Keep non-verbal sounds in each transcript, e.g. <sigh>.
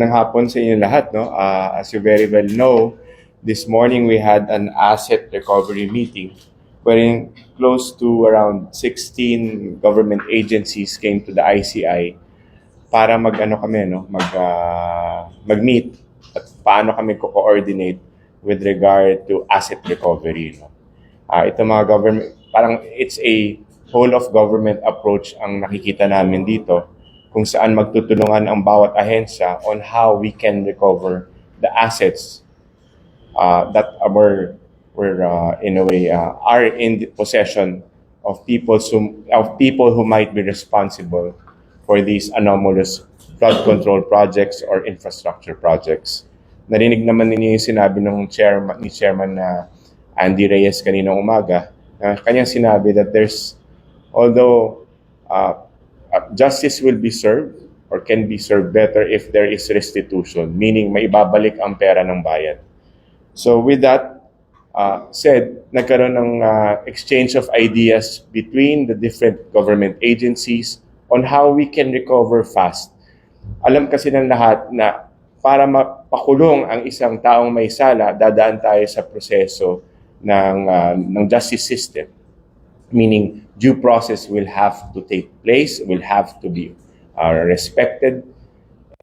ng hapon sa inyo lahat. No? Ah, as you very well know, this morning we had an asset recovery meeting wherein close to around 16 government agencies came to the ICI para mag-ano kami, no? mag, ah, mag-meet at paano kami co-coordinate with regard to asset recovery. No? Ah, ito mga government, parang it's a whole of government approach ang nakikita namin dito kung saan magtutulungan ang bawat ahensya on how we can recover the assets uh, that were, were uh, in a way uh, are in the possession of people who, of people who might be responsible for these anomalous flood control projects or infrastructure projects. Narinig naman ninyo yung sinabi ng chairman, ni chairman na Andy Reyes kanina umaga, na kanyang sinabi that there's, although uh, justice will be served or can be served better if there is restitution, meaning may ibabalik ang pera ng bayan. So with that uh, said, nagkaroon ng uh, exchange of ideas between the different government agencies on how we can recover fast. Alam kasi ng lahat na para mapakulong ang isang taong may sala, dadaan tayo sa proseso ng, uh, ng justice system. Meaning, due process will have to take place, will have to be uh, respected,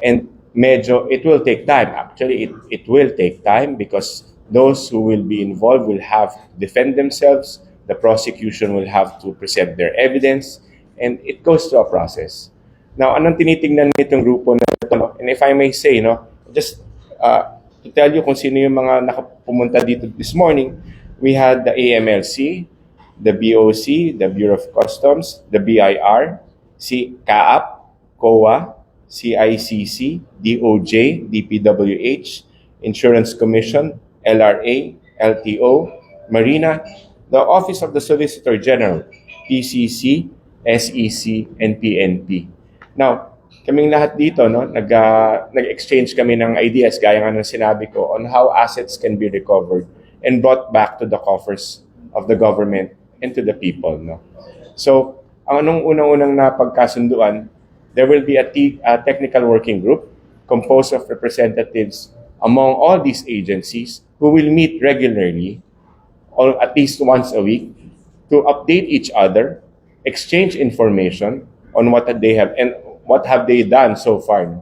and medyo it will take time. Actually, it, it will take time because those who will be involved will have to defend themselves, the prosecution will have to present their evidence, and it goes through a process. Now, anong tinitingnan nitong grupo na ito? no? And if I may say, no, just uh, to tell you kung sino yung mga nakapumunta dito this morning, we had the AMLC, the BOC, the Bureau of Customs, the BIR, si CAAP, COA, CICC, DOJ, DPWH, Insurance Commission, LRA, LTO, Marina, the Office of the Solicitor General, PCC, SEC, and PNP. Now, kaming lahat dito, no, nag, ah, nag-exchange kami ng ideas, gaya nga ng sinabi ko, on how assets can be recovered and brought back to the coffers of the government and to the people. No? So, ang anong unang-unang napagkasunduan, there will be a, te- a technical working group composed of representatives among all these agencies who will meet regularly or at least once a week to update each other, exchange information on what they have and what have they done so far.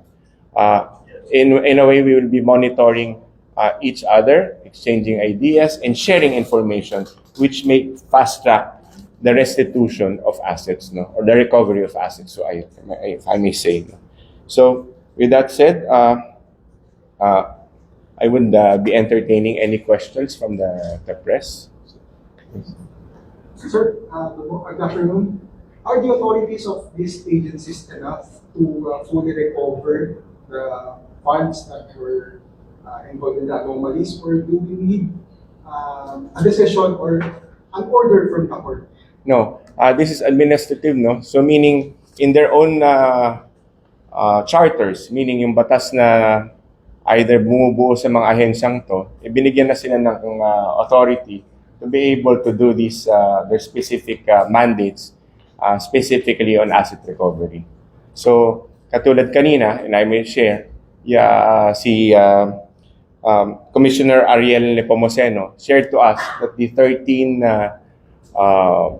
Uh, in, in a way, we will be monitoring uh, each other, exchanging ideas, and sharing information, which may fast track the restitution of assets, no, or the recovery of assets. So I, if I may say. No? So with that said, uh, uh, I would uh, be entertaining any questions from the, the press. Sir, uh, good good afternoon. Are the authorities of these agencies enough to uh, fully recover the funds that were uh, involved in the anomalies, or do we need um, a decision or an order from the court? No, uh, this is administrative, no? So meaning in their own uh, uh, charters, meaning yung batas na either bumubuo sa mga ahensyang to, ibinigyan na sila ng uh, authority to be able to do these uh, their specific uh, mandates uh, specifically on asset recovery. So, katulad kanina, and I may share, yeah, si uh, um, Commissioner Ariel Nepomuceno shared to us that the 13 uh, uh,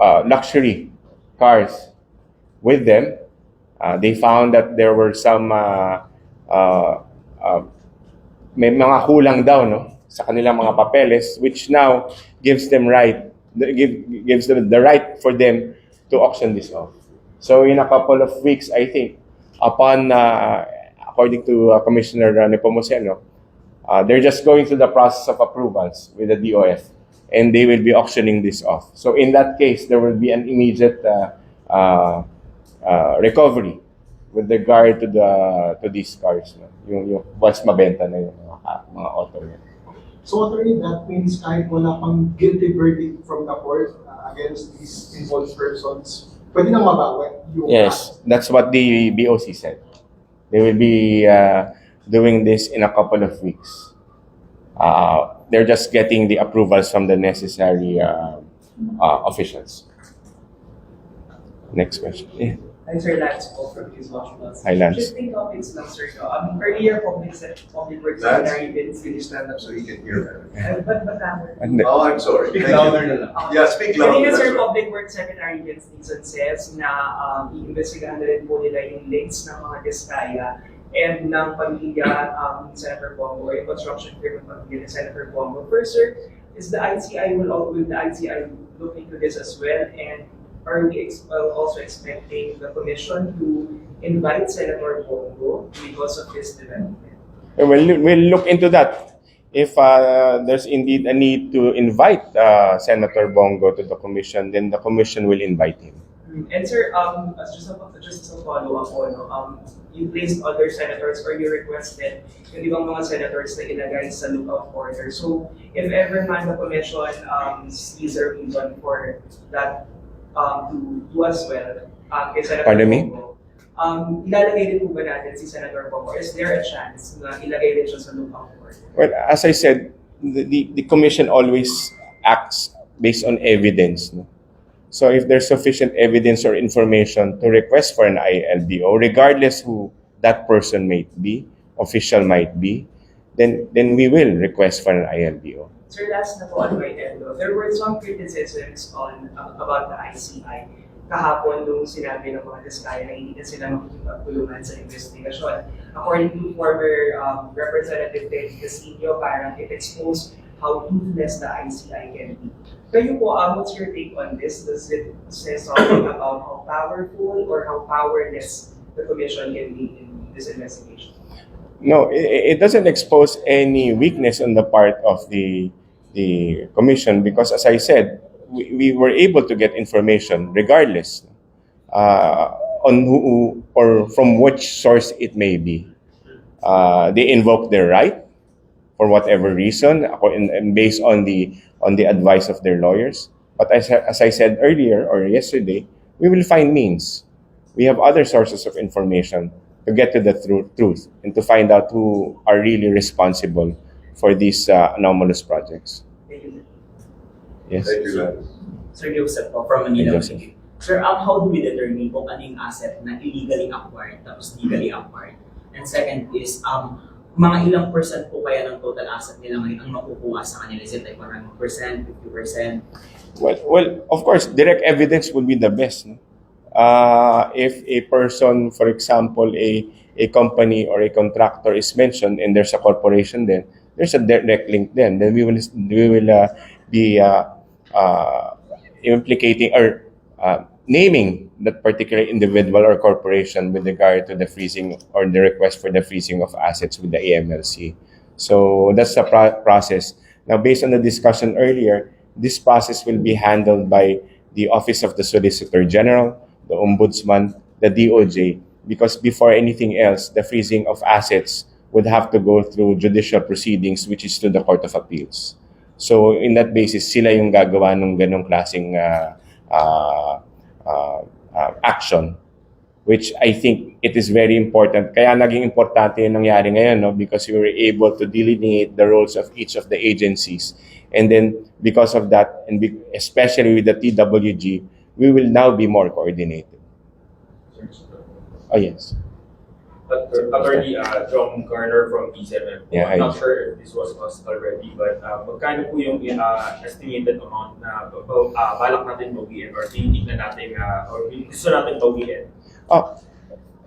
uh, luxury cars with them, uh, they found that there were some uh, uh, uh, may mga kulang daw no sa kanilang mga papeles which now gives them right give, gives them the right for them to auction this off. So in a couple of weeks, I think, upon uh, according to uh, Commissioner uh, Nepomuceno, uh, they're just going through the process of approvals with the DOF, and they will be auctioning this off. So in that case, there will be an immediate uh, uh, uh, recovery with regard to the to these cars, no? yung, yung once mabenta na yung mga, mga auto nila. So, attorney, that means kahit wala pang guilty verdict from the court uh, against these involved persons, pwede nang mabawi yung Yes, that's what the BOC said. They will be uh, doing this in a couple of weeks. Uh, they're just getting the approvals from the necessary uh, uh, officials. Next question. Yeah. Hi, Sir Lance po from News Watch Plus. Hi, Lance. Shifting topics lang, sir. No? Um, earlier, public, se- public works Lance, secretary did Can you stand up so you can hear Uh, better? But, but, camera? Oh, I'm sorry. Speak Thank louder na lang. Yeah, speak Kanina, louder. Sir, that's right. Public Works Secretary Vince Dizon says na um, iimbestigahan na rin po nila yung links ng mga Diskaya and ng pamilya um, ni Senator Bongo or yung construction firm ng pamilya ni Senator Bongo. First, sir, is the ICI will, al- will the ICI look into this as well? And are we ex- also expecting the commission to invite Senator Bongo because of this development? We'll, we'll look into that. If uh, there's indeed a need to invite uh, Senator Bongo to the commission, then the commission will invite him. And sir, um, just a, just as a follow-up po, no, um, you placed other senators or you requested yung ibang mga senators na ilagay sa lookout order. So, if ever man the commission um, sees a reason for that um, to do as well, um, kay Senator Pardon me? Bongo, um, ilalagay din po ba natin si Senator Bongo? Is there a chance na ilagay din siya sa lookout order? Well, as I said, the, the, the commission always acts based on evidence. No? So if there's sufficient evidence or information to request for an ILDO, regardless who that person might be, official might be, then then we will request for an ILBO. Sir, last na po on my end, no? there were some criticisms on uh, about the ICI kahapon nung sinabi ng mga Diskaya na hindi na sila makikipagtulungan sa investigasyon. According to former um, Representative Ted Castillo, parang it exposed how toothless the ICI can be. Kayo po, um, what's your take on this? Does it say something about how powerful or how powerless the Commission can be in this investigation? No, it, it doesn't expose any weakness on the part of the the commission because, as I said, we, we were able to get information regardless uh, on who or from which source it may be. Uh, they invoke their right for whatever reason, based on the on the advice of their lawyers. But as, as I said earlier or yesterday, we will find means. We have other sources of information to get to the tru- truth and to find out who are really responsible for these uh, anomalous projects. Thank you. Yes. Thank you, Lance. Sir Joseph po, from Manila. Hey, Joseph. Sir, um, how do we determine kung ano yung asset na illegally acquired tapos legally acquired? And second is, um, mga ilang percent po kaya ng total asset nila ngayon ang makukuha sa kanila? Is it like 100%, 50%? Well, well, of course, direct evidence would be the best. No? Uh, if a person, for example, a a company or a contractor is mentioned and there's a corporation then there's a direct link then then we will we will uh, be uh, uh, implicating or uh, naming that particular individual or corporation with regard to the freezing or the request for the freezing of assets with the AMLC. So that's the pro- process. Now, based on the discussion earlier, this process will be handled by the Office of the Solicitor General, the Ombudsman, the DOJ, because before anything else, the freezing of assets would have to go through judicial proceedings, which is to the Court of Appeals. So, in that basis, sila yung gagawa ng ganong klaseng uh, uh, uh, uh, action which I think it is very important. Kaya naging importante yung nangyari ngayon, no? because we were able to delineate the roles of each of the agencies. And then, because of that, and especially with the TWG, we will now be more coordinated. Oh, yes. Attorney uh, John Garner from PCMM. Yeah. I'm not sure if this was asked already, but uh, magkano po yung uh, estimated amount na uh, balak natin bawiin or tinitignan natin uh, or gusto natin bawiin? Oh,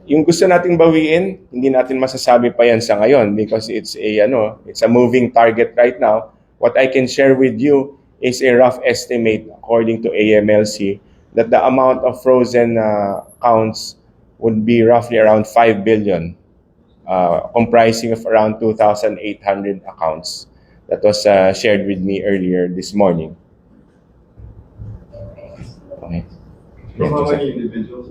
yung gusto nating bawiin, hindi natin masasabi pa yan sa ngayon because it's a ano, it's a moving target right now. What I can share with you is a rough estimate according to AMLC that the amount of frozen uh, accounts would be roughly around 5 billion, uh, comprising of around 2,800 accounts. That was uh, shared with me earlier this morning. Okay. From how many individuals?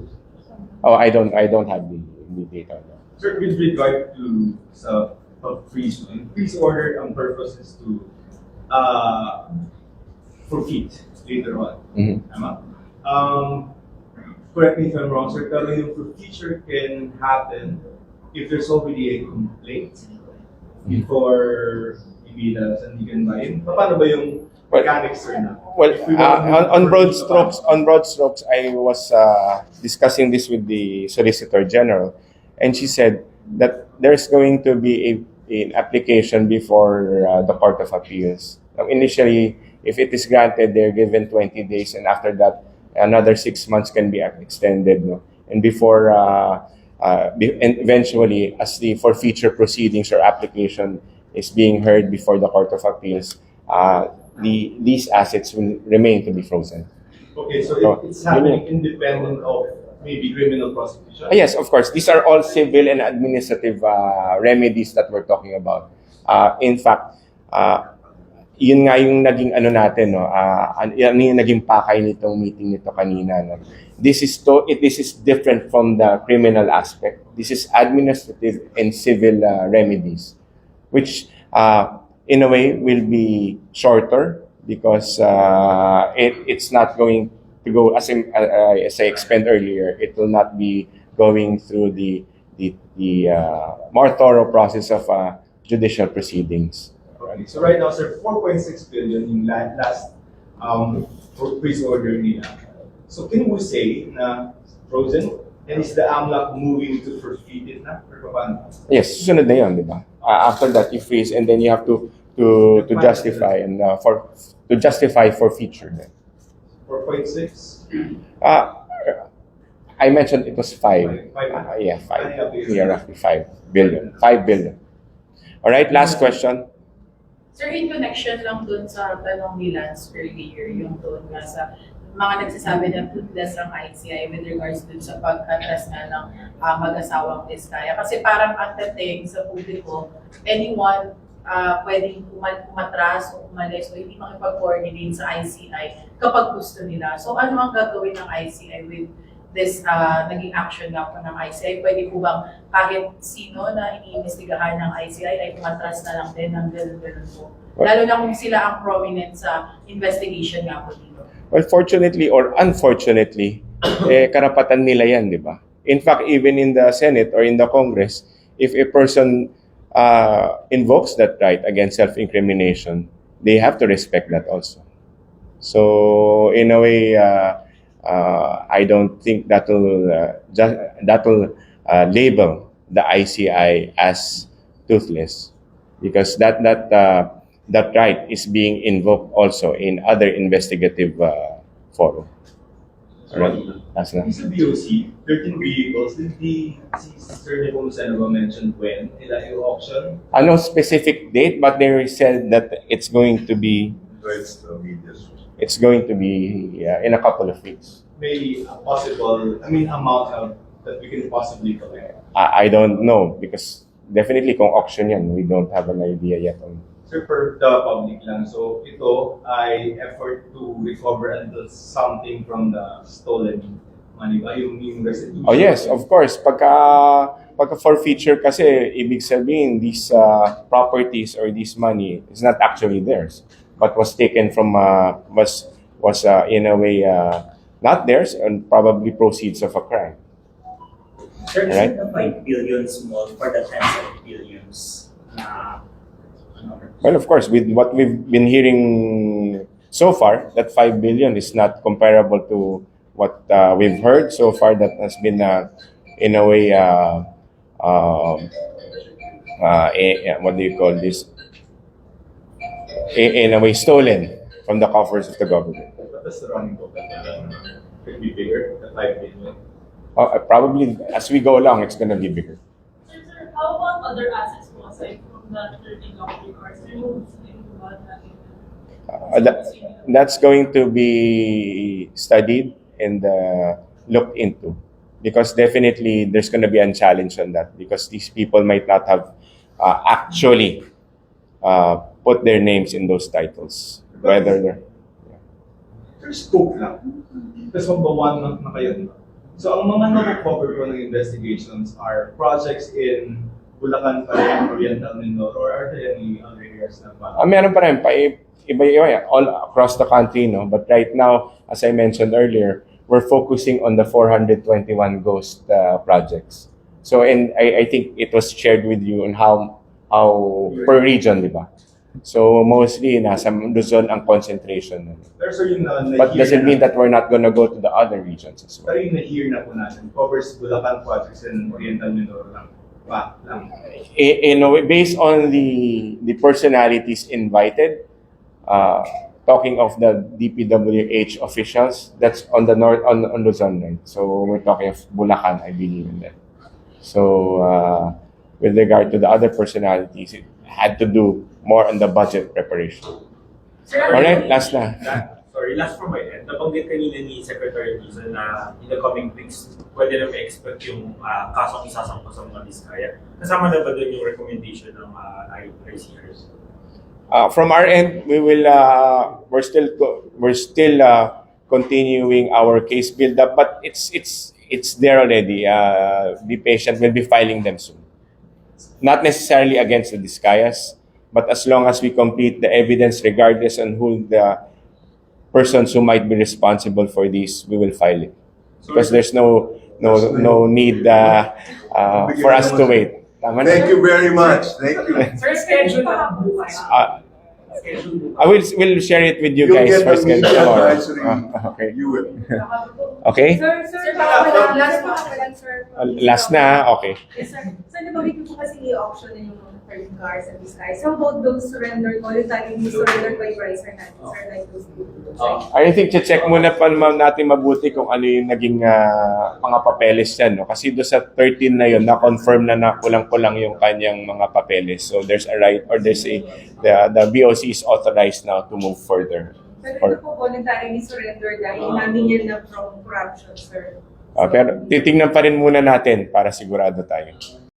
Oh, I don't, I don't have the, the data. Sir, with regard to sa pag-freeze, no, freeze order, ang purpose is to uh, profit later on. Mhm. Um, correct me if I'm wrong, sir, pero yung procedure can happen if there's already a complaint before maybe the sandigan bayan. Paano ba yung Well- mechanics or not? Well, we uh, on, on broad strokes, on broad strokes, I was uh, discussing this with the Solicitor General, and she said that there's going to be a, an application before uh, the Court of Appeals. Now, initially, if it is granted, they're given 20 days, and after that, another six months can be extended. No? And before, uh, uh, and eventually, as the for future proceedings or application is being heard before the Court of Appeals, uh, the these assets will remain to be frozen. Okay, so So, it, it's happening independent of maybe criminal prosecution? Yes, of course. These are all civil and administrative uh, remedies that we're talking about. Uh, in fact, uh, yun nga yung naging ano natin, no? Uh, an- yan yung naging pakay nitong meeting nito kanina. No? This is to, it, this is different from the criminal aspect. This is administrative and civil uh, remedies, which uh, in a way will be shorter because uh, it, it's not going to go as I, uh, as I explained earlier. It will not be going through the the, the uh, more thorough process of uh, judicial proceedings. So right now, sir, 4.6 billion yung la- last um, freeze order nila. So can we say na frozen? And is the AMLAC moving to forfeit it na? Or paano? Yes, susunod na yun, di ba? Uh, after that, you freeze and then you have to to to justify and uh, for to justify for future. 4.6? Uh, I mentioned it was five. Five. Uh, yeah, five. Yeah, roughly five billion. Five billion. All right, last question. Sir, in connection lang dun sa tanong ni Lance earlier, yung doon nga sa mga nagsasabi na toothless ang ICI with regards dun sa pagkatras nga ng ah, mag-asawang Iskaya. Kasi parang ang dating sa publiko, anyone ah, pwedeng umatras o umalis o hindi makipag-coordinate sa ICI kapag gusto nila. So ano ang gagawin ng ICI with this ah, naging action nga po ng ICI? Pwede po bang kahit sino na iniimbestigahan ng ICI ay umatras na lang din ng ganun-ganun po? Lalo na kung sila ang prominent sa investigation nga po dito. Well, fortunately or unfortunately, <coughs> eh, karapatan nila yan, di ba? In fact, even in the Senate or in the Congress, if a person uh, invokes that right against self-incrimination, they have to respect that also. So, in a way, uh, uh, I don't think that will uh, just that will uh, label the ICI as toothless, because that that uh, that right is being invoked also in other investigative uh, forum. Alright, that's na. Sa BOC, 13 vehicles, did the si Sir Nepomuceno ba mention when nila i-auction? Ano specific date, but they said that it's going to be It's the media. It's going to be uh, in a couple of weeks. May a possible, I mean, amount of, that we can possibly collect. I, I don't know because definitely kung auction yan, we don't have an idea yet on Sir, for the public lang, so ito ay effort to recover until something from the stolen money ba? Yung, yung restitution. Oh yes, of course. Pagka pagka forfeiture kasi ibig sabihin these uh, properties or this money is not actually theirs but was taken from uh, was was uh, in a way uh, not theirs and probably proceeds of a crime. Sir, isn't the 5 billion small for the tens of billions ano, Well, of course, with what we've been hearing so far, that 5 billion is not comparable to what uh, we've heard so far that has been, uh, in a way, uh, um, uh, eh, what do you call this? In, a way, stolen from the coffers of the government. What does the running total? Could be bigger, 5 billion. Uh, probably, as we go along, it's going to be bigger. Sir, sir, how about other assets aside from the 13 luxury cars? Removed in ba natin? Uh, that, that's going to be studied and uh, looked into because definitely there's going to be a challenge on that because these people might not have uh, actually uh, put their names in those titles whether they're Sir, scope lang. Tapos magbawan na, na kayo, di? So, ang mga na-cover po ng investigations are projects in Bulacan pa rin, Oriental Mindoro, or are there any other areas na pa? uh, meron pa rin pa iba iba all across the country no but right now as I mentioned earlier we're focusing on the 421 ghost uh, projects so and I, I think it was shared with you on how how per region di ba So mostly nasa Luzon ang concentration. nun. Pero yung na, But doesn't mean that we're not gonna go to the other regions as well. Pero yung na-hear na po natin, covers Bulacan projects and Oriental Mindoro lang. Pa, lang. I- in a way, based on the the personalities invited, uh, talking of the DPWH officials, that's on the north on, on Luzon, right? So we're talking of Bulacan, I believe in that. So uh, with regard to the other personalities, it had to do more on the budget preparation. Alright, last na. Sorry, last from my end. Nabanggit kanina ni Secretary Dizon na in the coming weeks, pwede na may expect yung uh, kasong isasampa sa mga Diskaya. Kasama na ba doon yung recommendation ng uh, ICRs? Uh, from our end, we will uh, we're still we're still uh, continuing our case build up, but it's it's it's there already. Uh, be patient. We'll be filing them soon. Not necessarily against the Discayas, but as long as we complete the evidence, regardless on who the persons who might be responsible for this, we will file it because there's no no no need uh, uh, for us to wait. Tama na? Thank you very much. Thank you. Sir, schedule na. I will will share it with you You'll guys get first media tomorrow. advisory. Ah, okay. You will. Okay? Sir, sir, baka wala- last pa lang, sir. Last na, okay. Yes, sir. Sir, nabawit ko po kasi i-auction na yung mga third cars and these guys. How about those surrender, voluntary surrender by natin, sir, like those people? I think check muna pa naman natin mabuti kung ano yung naging ah, mga papeles yan. No? Kasi doon sa 13 na yun, na-confirm na na kulang-kulang yung kanyang mga papeles. So there's a right or there's a, the, the BOC is authorized now to move further. Pero ito po voluntarily surrender dahil namin yan na from corruption, sir. Ah, pero titingnan pa rin muna natin para sigurado tayo.